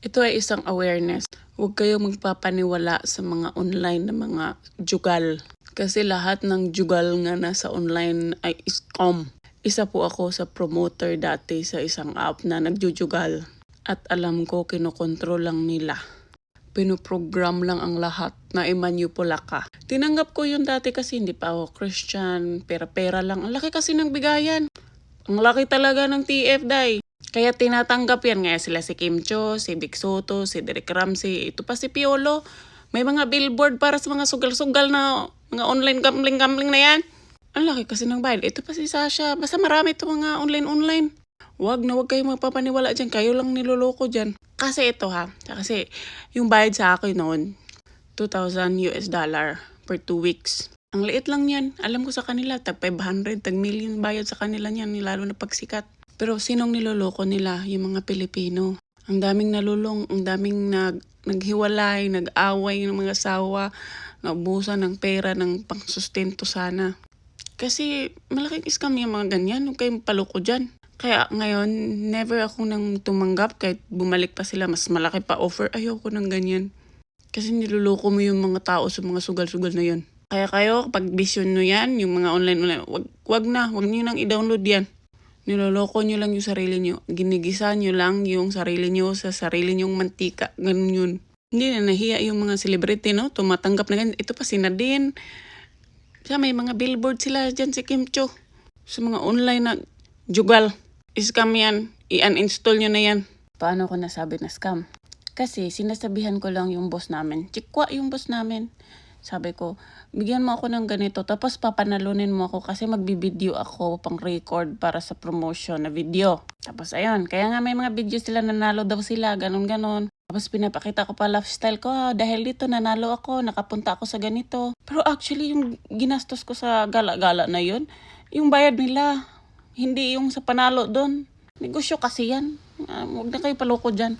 Ito ay isang awareness. Huwag kayong magpapaniwala sa mga online na mga jugal. Kasi lahat ng jugal nga nasa online ay scam. Isa po ako sa promoter dati sa isang app na nagjujugal. At alam ko kinokontrol lang nila. Pinoprogram lang ang lahat na imanipula ka. Tinanggap ko yun dati kasi hindi pa ako Christian. Pera-pera lang. Ang laki kasi ng bigayan. Ang laki talaga ng TF, day. Kaya tinatanggap yan. Ngayon sila si Kim Cho, si Vic Soto, si Derek Ramsey, ito pa si Piolo. May mga billboard para sa mga sugal-sugal na mga online gambling-gambling na yan. Ang laki kasi ng bayad. Ito pa si Sasha. Basta marami ito mga online-online. Wag na wag kayong magpapaniwala dyan. Kayo lang niloloko dyan. Kasi ito ha. Kasi yung bayad sa akin noon, 2,000 US dollar per two weeks. Ang liit lang yan. Alam ko sa kanila, tag 500, tag million bayad sa kanila niyan, lalo na pagsikat. Pero sinong niloloko nila? Yung mga Pilipino. Ang daming nalulong, ang daming nag, naghiwalay, nag-away ng mga asawa, naubusan ng pera ng pangsustento sana. Kasi malaking scam yung mga ganyan. Huwag kayong paloko dyan. Kaya ngayon, never ako nang tumanggap kahit bumalik pa sila. Mas malaki pa offer. Ayoko ng ganyan. Kasi niloloko mo yung mga tao sa mga sugal-sugal na yun. Kaya kayo, pag vision nyo yan, yung mga online-online, wag, wag na, wag nyo nang i-download yan. Niloloko nyo lang yung sarili nyo. Ginigisa nyo lang yung sarili nyo sa sarili nyong mantika. Ganun yun. Hindi na nahiya yung mga celebrity, no? Tumatanggap na ganyan. Ito pa si Nadine. Siya, may mga billboard sila dyan si Kim Cho. Sa mga online na jugal. Scam yan. I-uninstall nyo na yan. Paano ko nasabi na scam? Kasi sinasabihan ko lang yung boss namin. Chikwa yung boss namin. Sabi ko, bigyan mo ako ng ganito, tapos papanalunin mo ako kasi magbibideo ako pang record para sa promotion na video. Tapos ayun, kaya nga may mga video sila nanalo daw sila, ganun ganon. Tapos pinapakita ko pa lifestyle ko, ah, dahil dito nanalo ako, nakapunta ako sa ganito. Pero actually yung ginastos ko sa gala-gala na yun, yung bayad nila, hindi yung sa panalo doon. Negosyo kasi yan. Ah, huwag na kayo paloko dyan.